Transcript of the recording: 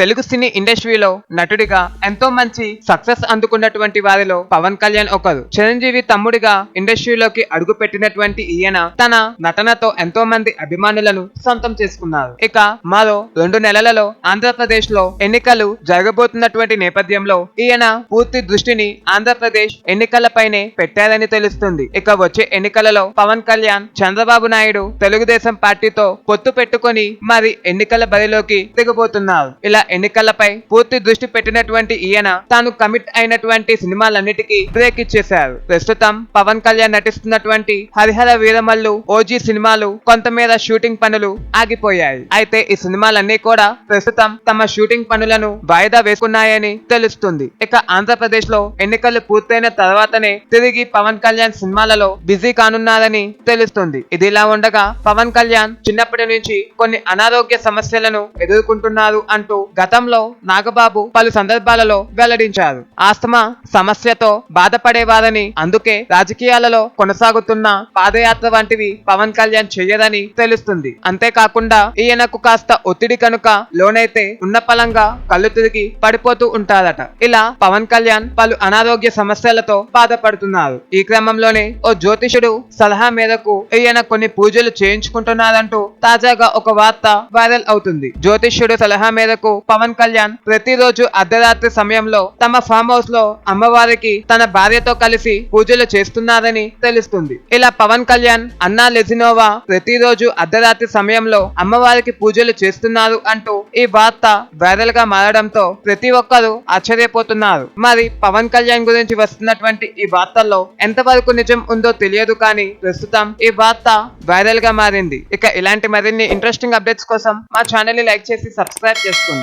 తెలుగు సినీ ఇండస్ట్రీలో నటుడిగా ఎంతో మంచి సక్సెస్ అందుకున్నటువంటి వారిలో పవన్ కళ్యాణ్ ఒకరు. చిరంజీవి తమ్ముడిగా ఇండస్ట్రీలోకి అడుగు పెట్టినటువంటి ఈయన తన నటనతో ఎంతో మంది అభిమానులను సొంతం చేసుకున్నారు. ఇక మరో రెండు నెలలలో ఆంధ్రప్రదేశ్లో ఎన్నికలు జరగబోతున్నటువంటి నేపథ్యంలో ఈయన పూర్తి దృష్టిని ఆంధ్రప్రదేశ్ ఎన్నికలపైనే పెట్టారని తెలుస్తుంది. ఇక వచ్చే ఎన్నికలలో పవన్ కళ్యాణ్ చంద్రబాబు నాయుడు తెలుగుదేశం పార్టీతో పొత్తు పెట్టుకొని మరి ఎన్నికల బరిలోకి దిగబోతున్నారు. ఇలా ఎన్నికలపై పూర్తి దృష్టి పెట్టినటువంటి ఈయన తాను కమిట్ అయినటువంటి సినిమాలన్నిటికీ బ్రేక్ ఇచ్చేశారు ప్రస్తుతం పవన్ కళ్యాణ్ నటిస్తున్నటువంటి హరిహర వీరమల్లు ఓజీ సినిమాలు కొంతమేర షూటింగ్ పనులు ఆగిపోయాయి. అయితే ఈ సినిమాలన్నీ కూడా ప్రస్తుతం తమ షూటింగ్ పనులను వాయిదా వేసుకున్నాయని తెలుస్తుంది. ఇక ఆంధ్రప్రదేశ్లో ఎన్నికలు పూర్తయిన తర్వాతనే తిరిగి పవన్ కళ్యాణ్ సినిమాలలో బిజీ కానున్నారని తెలుస్తుంది. ఇదిలా ఉండగా పవన్ కళ్యాణ్ చిన్నప్పటి నుంచి కొన్ని అనారోగ్య సమస్యలను ఎదుర్కొంటున్నారు అంటూ గతంలో నాగబాబు పలు సందర్భాలలో వెల్లడించారు. ఆస్తమా సమస్యతో బాధపడేవారని అందుకే రాజకీయాలలో కొనసాగుతున్న పాదయాత్ర వంటివి పవన్ కళ్యాణ్ చెయ్యదని తెలుస్తుంది. అంతేకాకుండా ఈయనకు కాస్త ఒత్తిడి కనుక లోనైతే ఉన్న పలంగా కళ్ళు తిరిగి పడిపోతూ ఉంటారట. ఇలా పవన్ కళ్యాణ్ పలు అనారోగ్య సమస్యలతో బాధపడుతున్నారు. ఈ క్రమంలోనే ఓ జ్యోతిషుడు సలహా మేరకు ఈయన కొన్ని పూజలు చేయించుకుంటున్నారంటూ తాజాగా ఒక వార్త వైరల్ అవుతుంది. జ్యోతిష్యుడు సలహా మేరకు పవన్ కళ్యాణ్ ప్రతిరోజు అర్ధరాత్రి సమయంలో తమ ఫామ్ హౌస్లో అమ్మవారికి తన భార్యతో కలిసి పూజలు చేస్తున్నారని తెలుస్తుంది. ఇలా పవన్ కళ్యాణ్ అన్నా లెజినోవా ప్రతిరోజు అర్ధరాత్రి సమయంలో అమ్మవారికి పూజలు చేస్తున్నారు అంటూ ఈ వార్త వైరల్గా మారడంతో ప్రతి ఒక్కరూ ఆశ్చర్యపోతున్నారు. మరి పవన్ కళ్యాణ్ గురించి వస్తున్నటువంటి ఈ వార్తల్లో ఎంతవరకు నిజం ఉందో తెలియదు కానీ ప్రస్తుతం ఈ వార్త వైరల్గా మారింది. ఇక ఇలాంటి మరిన్ని ఇంట్రెస్టింగ్ అప్డేట్స్ కోసం మా ఛానల్ని లైక్ చేసి సబ్స్క్రైబ్ చేసుకోండి.